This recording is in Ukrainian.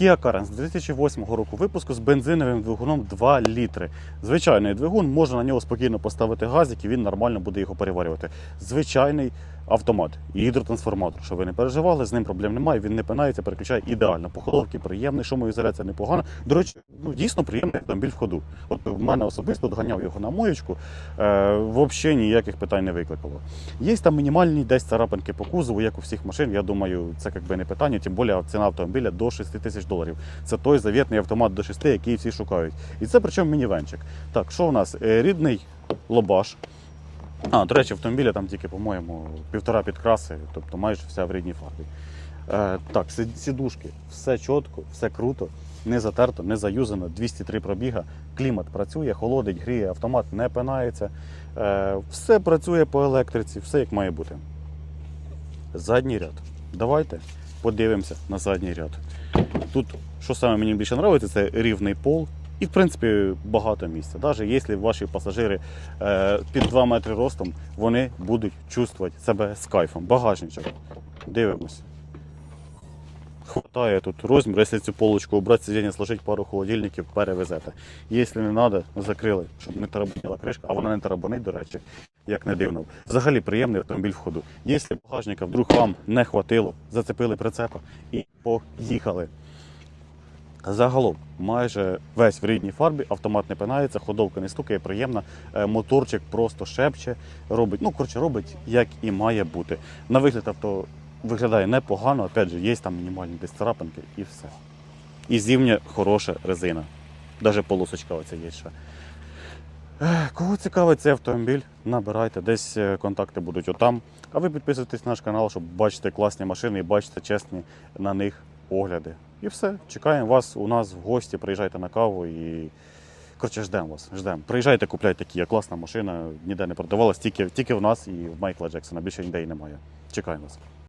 Kia Carens 2008 року випуску з бензиновим двигуном 2 літри. Звичайний двигун, можна на нього спокійно поставити газик і він нормально буде його переварювати. Звичайний автомат і гідротрансформатор. Щоб ви не переживали, з ним проблем немає. Він не пинається, переключає ідеально. Похоловки приємний, шумоізоляція непогана. До речі, ну дійсно приємний автомобіль в ходу. От в мене особисто доганяв його на моєчку. Е, взагалі ніяких питань не викликало. Є там мінімальні десь царапинки по кузову, як у всіх машин. Я думаю, це якби не питання, тим більше ціна автомобіля до 6 тисяч доларів. Це той завітний автомат до 6, який всі шукають. І це причому мінівенчик. Так, що у нас? Е, Рідний лобаш. А, до речі, автомобіля там тільки, по-моєму, півтора підкраси, тобто майже вся в рідній фарбі. Е, так, сі- сідушки, все чітко, все круто, не затерто, не заюзано, 203 пробіга, клімат працює, холодить, гріє, автомат не пинається. Е, все працює по електриці, все як має бути. Задній ряд. Давайте подивимося на задній ряд. Тут, що саме мені більше подобається, це рівний пол. І, в принципі, багато місця. Навіть якщо ваші пасажири е, під 2 метри ростом, вони будуть чувствувати себе з кайфом. Багажничок. Дивимось. Хватає тут розмір, якщо цю полочку убрати, сидіння сложить пару холодильників, перевезете. Якщо не треба, закрили, щоб не тарабаніла кришка, а вона не тарабанить, до речі, як не дивно. Взагалі приємний автомобіль в ходу. Якщо багажника вдруг вам не хватило, зацепили прицепа і поїхали. Загалом, майже весь в рідній фарбі, автомат не пинається, ходовка не стукає, приємна, е, моторчик просто шепче, робить, ну, коротше, робить, як і має бути. На вигляд авто виглядає непогано, опять же, є там мінімальні десь царапинки і все. І зімня хороша резина. Навіть полосочка оця є ще. Кого цікавить цей автомобіль, набирайте, десь е, контакти будуть отам. А ви підписуйтесь на наш канал, щоб бачити класні машини і бачити чесні на них огляди. І все. Чекаємо вас у нас в гості. Приїжджайте на каву і. Коротше, ждемо вас. Ждемо. Приїжджайте, купляйте такі, класна машина, ніде не продавалась, тільки, тільки в нас і в Майкла Джексона. Більше ніде і немає. Чекаємо вас.